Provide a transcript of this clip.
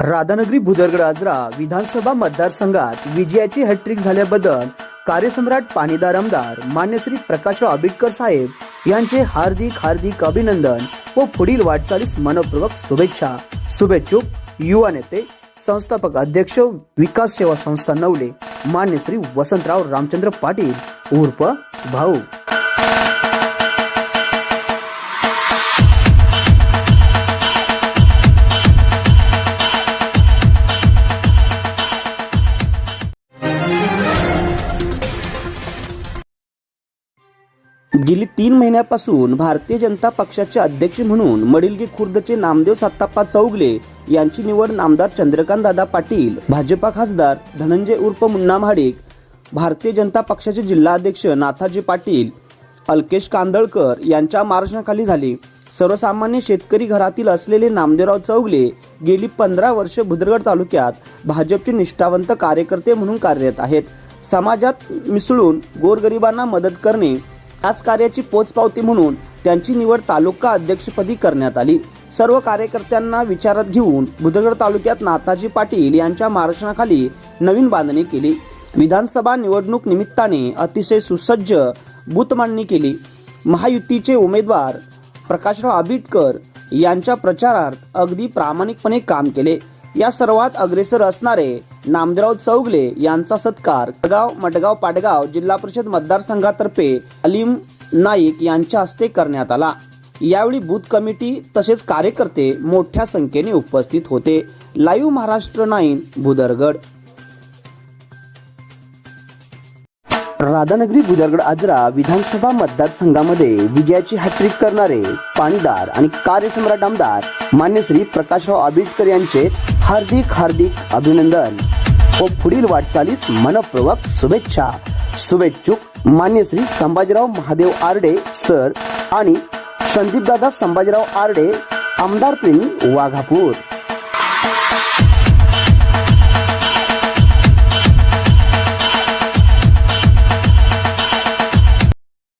राधानगरी भुदरगड आजरा विधानसभा मतदारसंघात विजयाची हॅट्रिक झाल्याबद्दल कार्यसम्राट पाणीदार आमदार मान्य श्री प्रकाशराव आंबेडकर साहेब यांचे हार्दिक हार्दिक अभिनंदन व पुढील वाटचालीस मनपूर्वक शुभेच्छा. शुभेच्छुक युवा नेते संस्थापक अध्यक्ष विकास सेवा संस्था नवले मान्य श्री वसंतराव रामचंद्र पाटील उर्फ भाऊ. गेली तीन महिन्यापासून भारतीय जनता पक्षाचे अध्यक्ष म्हणून मडिलगी खुर्दचे नामदेव सत्ताप्पा चौगले यांची निवड नामदार चंद्रकांत दादा पाटील भाजपा खासदार धनंजय उर्फ मुन्ना महाडिक भारतीय जनता पक्षाचे जिल्हाध्यक्ष नाथाजी पाटील अल्केश कांदळकर यांच्या मार्गदर्शनाखाली झाली. सर्वसामान्य शेतकरी घरातील असलेले नामदेवराव चौगले गेली पंधरा वर्ष भुदरगड तालुक्यात भाजपचे निष्ठावंत कार्यकर्ते म्हणून कार्यरत आहेत. समाजात मिसळून गोरगरिबांना मदत करणे याच कार्याची पोचपावती म्हणून त्यांची निवड तालुका अध्यक्षपदी करण्यात आली. सर्व कार्यकर्त्यांना विचारात घेऊन बुधगड तालुक्यात नाथाजी पाटील यांच्या मार्गदर्शनाखाली नवीन बांधणी केली. विधानसभा निवडणूक निमित्ताने अतिशय सुसज्ज बूथ मांडणी केली. महायुतीचे उमेदवार प्रकाशराव आंबेडकर यांच्या प्रचारार्थ अगदी प्रामाणिकपणे काम केले. या सर्वात अग्रेसर असणारे नामदेवराव चौगले यांचा सत्कार गाव मटगाव पाटगाव जिल्हा परिषद मतदारसंघातर्फे अलीम नाईक यांच्या हस्ते करण्यात आला. यावेळी बूथ कमिटी तसेच कार्यकर्ते मोठ्या संख्येने उपस्थित होते. Live Maharashtra nine Bhudargad. Radhanagari Budargad Ajara विधानसभा मतदारसंघामध्ये विजयाची हॅट्रिक करणारे पाणीदार आणि कार्यसम्राट आमदार मान्य श्री प्रकाशराव आंबेडकर यांचे हार्दिक हार्दिक अभिनंदन. व पुढील वाटचालीस मनपूर्वक शुभेच्छा. शुभेच्छुक मान्य श्री संभाजीराव महादेव आरडे सर आणि संदीपदादा संभाजीराव आरडे आमदार प्रेमी वाघापूर.